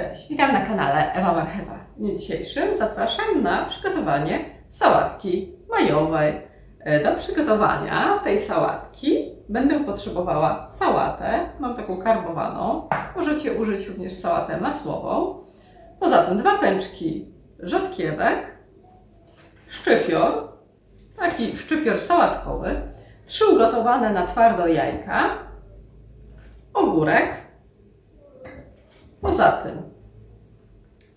Cześć, witam na kanale Ewa Marchewa. W dniu dzisiejszym zapraszam na przygotowanie sałatki majowej. E, Do przygotowania tej sałatki będę potrzebowała sałatę, mam taką karbowaną. Możecie użyć również sałatę masłową. Poza tym dwa pęczki rzodkiewek, szczypior, taki szczypior sałatkowy, trzy ugotowane na twardo jajka, ogórek, Poza tym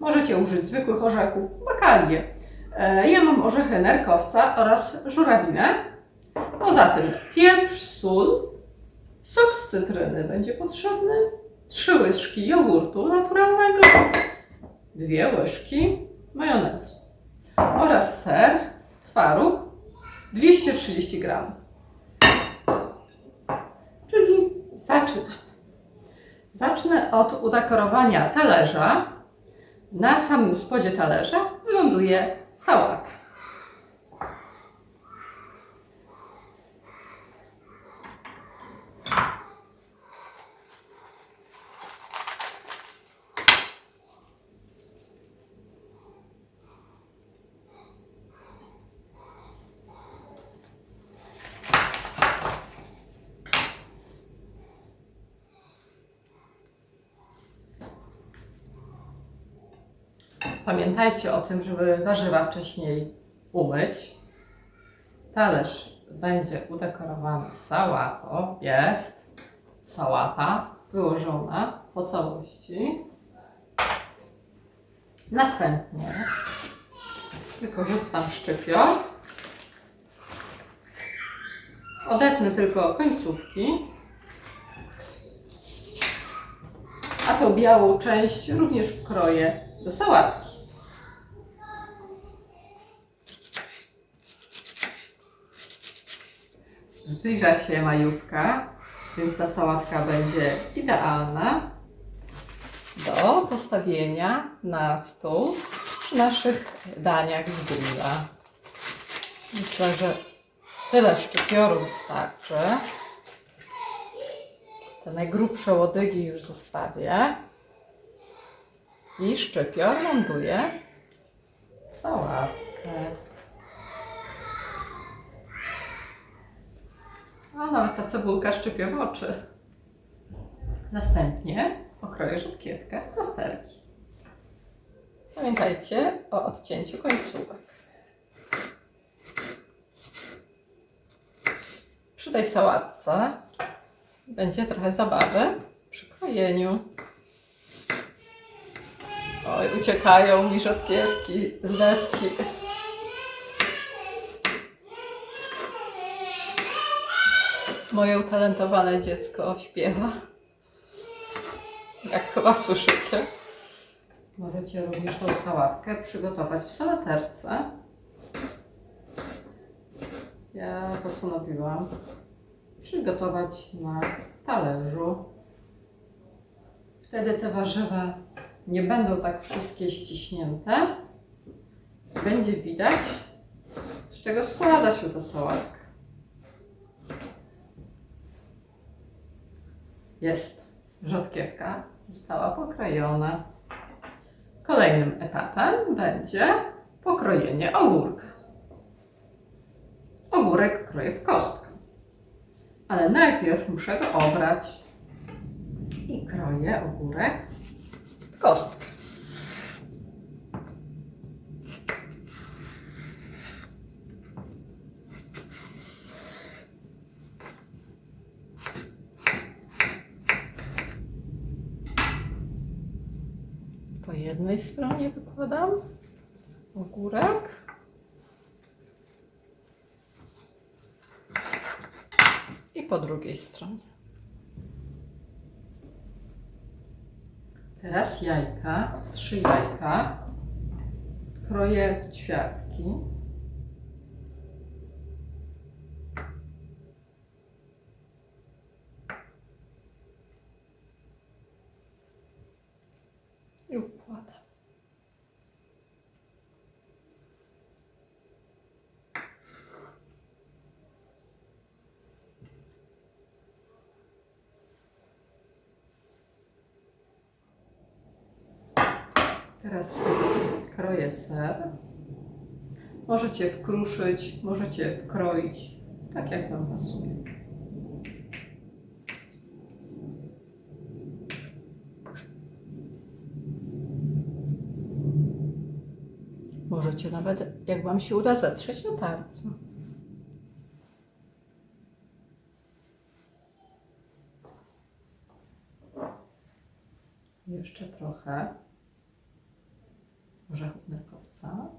możecie użyć zwykłych orzechów, bakalie. E, Ja mam orzechy nerkowca oraz żurawinę. Poza tym pieprz, sól, sok z cytryny będzie potrzebny, trzy łyżki jogurtu naturalnego, dwie łyżki majonezu oraz ser, twaróg 230 gramów. Czyli zaczynamy. Zacznę od udekorowania talerza. Na samym spodzie talerza wyląduje sałata. Pamiętajcie o tym, żeby warzywa wcześniej umyć. Talerz będzie udekorowany sałatą. Jest sałata wyłożona po całości. Następnie wykorzystam szczypior. Odetnę tylko końcówki. A tą białą część również wkroję do sałatki. Zbliża się majówka, więc ta sałatka będzie idealna do postawienia na stół przy naszych daniach z grilla. Myślę, że tyle szczypioru wystarczy. Te najgrubsze łodygi już zostawię. I szczypior ląduje w sałatce. A nawet ta cebulka szczypie w oczy. Następnie pokroję rzodkiewkę w plasterki. Pamiętajcie o odcięciu końcówek. Przy tej sałatce będzie trochę zabawy przy krojeniu. Oj, uciekają mi rzodkiewki z deski. Moje utalentowane dziecko śpiewa. Jak chyba słyszycie. Możecie również tą sałatkę przygotować w salaterce. Ja postanowiłam przygotować na talerzu. Wtedy te warzywa nie będą tak wszystkie ściśnięte. Będzie widać, z czego składa się ta sałatka. Jest. Rzodkiewka została pokrojona. Kolejnym etapem będzie pokrojenie ogórka. Ogórek kroję w kostkę. Ale najpierw muszę go obrać. I kroję ogórek w kostkę. Po jednej stronie wykładam ogórek. I po drugiej stronie. Teraz jajka, trzy jajka. Kroję w ćwiartki. I układam. Teraz kroję ser. Możecie wkruszyć, możecie wkroić, tak jak Wam pasuje. Możecie nawet, jak Wam się uda, zatrzeć na tarce. Jeszcze trochę orzechów nerkowca.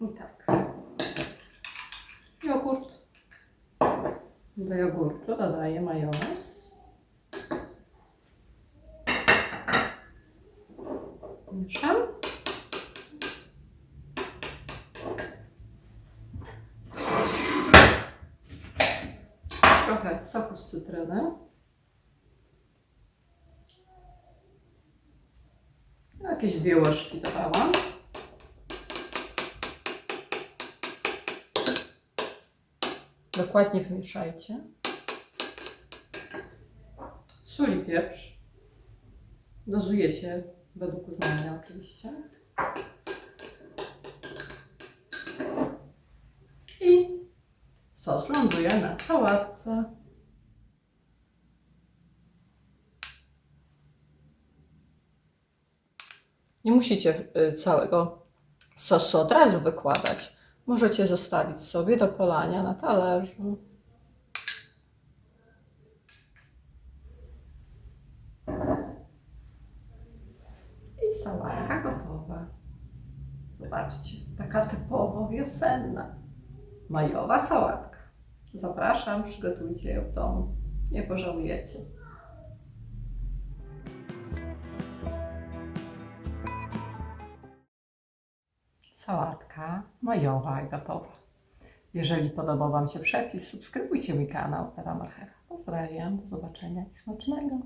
I tak. Jogurt. Do jogurtu dodaję majonez. Mieszam. Soku z cytryny. Jakieś dwie łyżki dodałam. Dokładnie wymieszajcie. Sól i pieprz. Dozujecie według uznania oczywiście. I sos ląduje na sałatce. Nie musicie y, całego sosu od razu wykładać. Możecie zostawić sobie do polania na talerzu. I sałatka gotowa. Zobaczcie, taka typowo wiosenna, majowa sałatka. Zapraszam, przygotujcie ją w domu. Nie pożałujecie. Sałatka majowa i gotowa. Jeżeli podobał Wam się przepis, subskrybujcie mój kanał Ewa Marchewa. Pozdrawiam, do zobaczenia i smacznego.